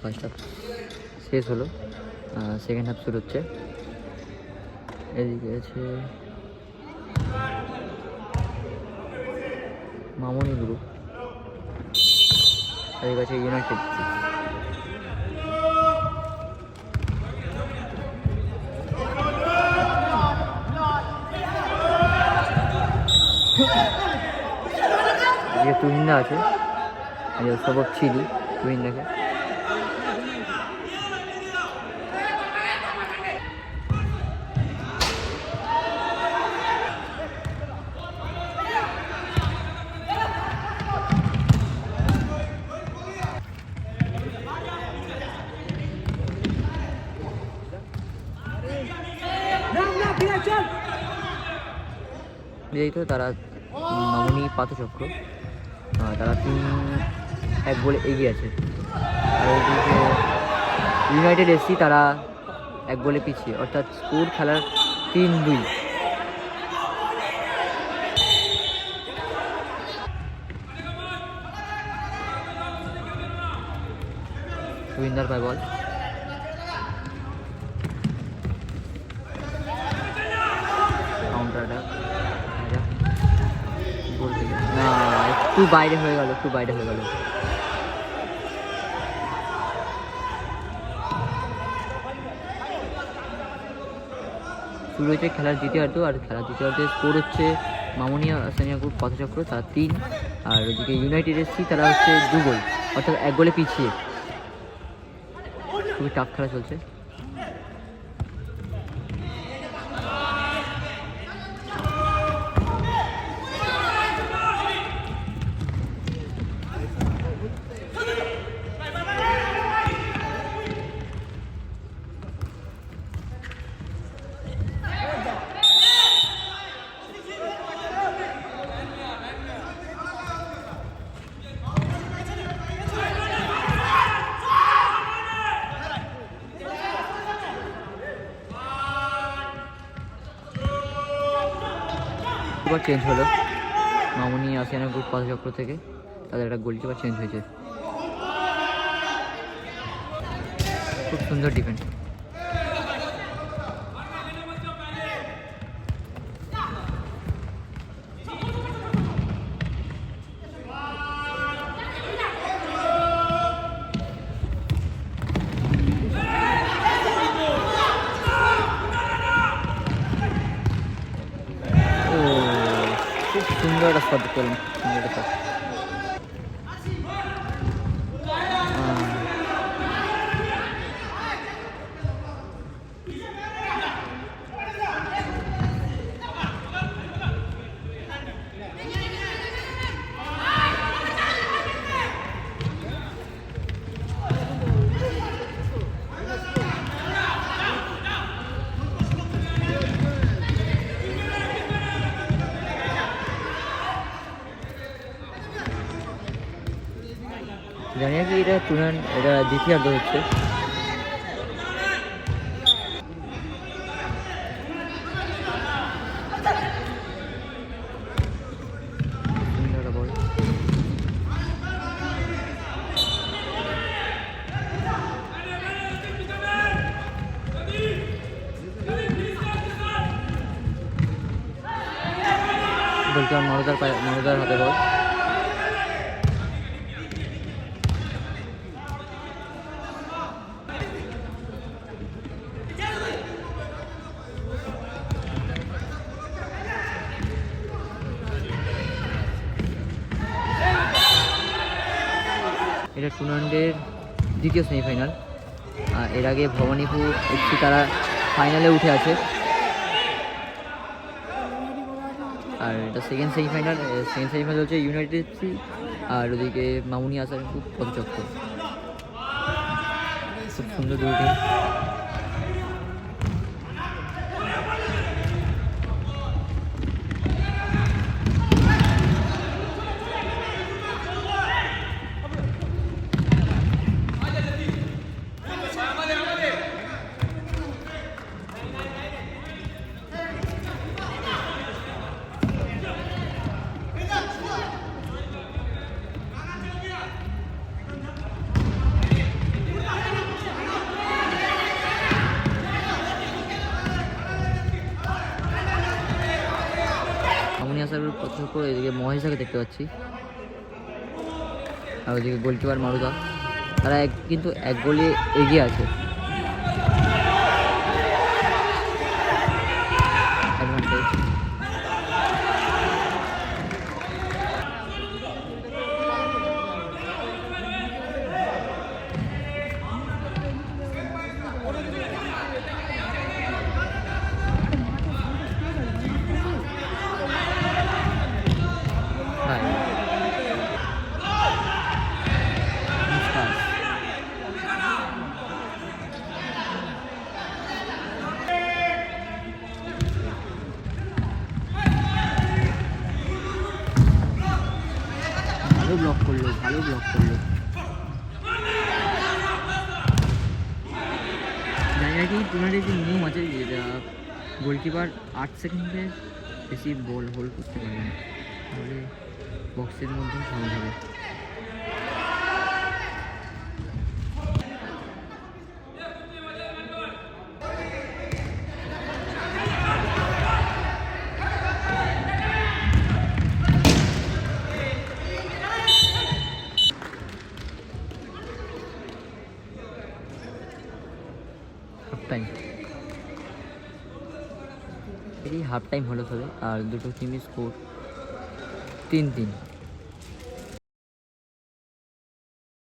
First half শেষ হলো। Second half শুরু হচ্ছে। এদিকে আছে মামনি গ্রুপ এদিকে আছে ইউনাইটেড তুহিন্দা আছে। সবক চিলি তুহিন্দাকে। এই তারা মামনি পাতচক্র তারা তিন এক বলে এগিয়ে আছে। ইউনাইটেড এসসি তারা এক বলে পিছিয়ে, অর্থাৎ স্কোর খেলার তিন দুই। রবীন্দার পায় বল কাউন্টার গোল থেকে না একটু বাইরে হয়ে গেল, একটু বাইরে হয়ে গেল। শুরু হয়েছে খেলার দ্বিতীয়ার্ধ আর খেলার দ্বিতীয়ার্ধে স্কোর হচ্ছে মামুনিয়া গ্রুপ পথচক্র, তারা তিন, আর ওদিকে ইউনাইটেড এসসি তারা হচ্ছে দু গোল অর্থাৎ এক গোলে পিছিয়ে। খুবই টাফ খেলা চলছে। এবার চেঞ্জ হলো। মামুনি আসেন গ্রুপ পথচক্র থেকে তাদের একটা গোলকিপার চেঞ্জ হয়েছে। খুব সুন্দর ডিফেন্স ও খুব সুন্দর জানি কি এটা টুর্নামেন্ট এটা দ্বিতীয়ার্ধ হচ্ছে। মরদার পায়ে মরদার হাতে বল। এটা টুর্নামেন্টের দ্বিতীয় সেমিফাইনাল এর আগে ভবানীপুর একটি তারা ফাইনালে উঠে আছে। আর এটা সেকেন্ড সেমিফাইনাল সেকেন্ড সেমিফাইনাল হচ্ছে ইউনাইটেড এফসি আর ওদিকে মামুনি আসার খুব পদচক্র। খুব সুন্দর দুটো team। করে এদিকে মহেশাকে দেখতে পাচ্ছি আর ওদিকে গোলকিপার মারুদা তারা এক কিন্তু এক গোলে এগিয়ে আছে ভালো ব্লক করল, ভালো ব্লক করল। জায়গায় কি টুর্নামেন্টের যে নিয়ম আছে যেটা গোলকিপার আট সেকেন্ডের বেশি বল হোল্ড করতে পারবে না। তাহলে বক্সের মধ্যে ভালো হবে। টাইম এটি হাফ টাইম হলো তবে আর দুটো টিমই স্কোর তিন তিন।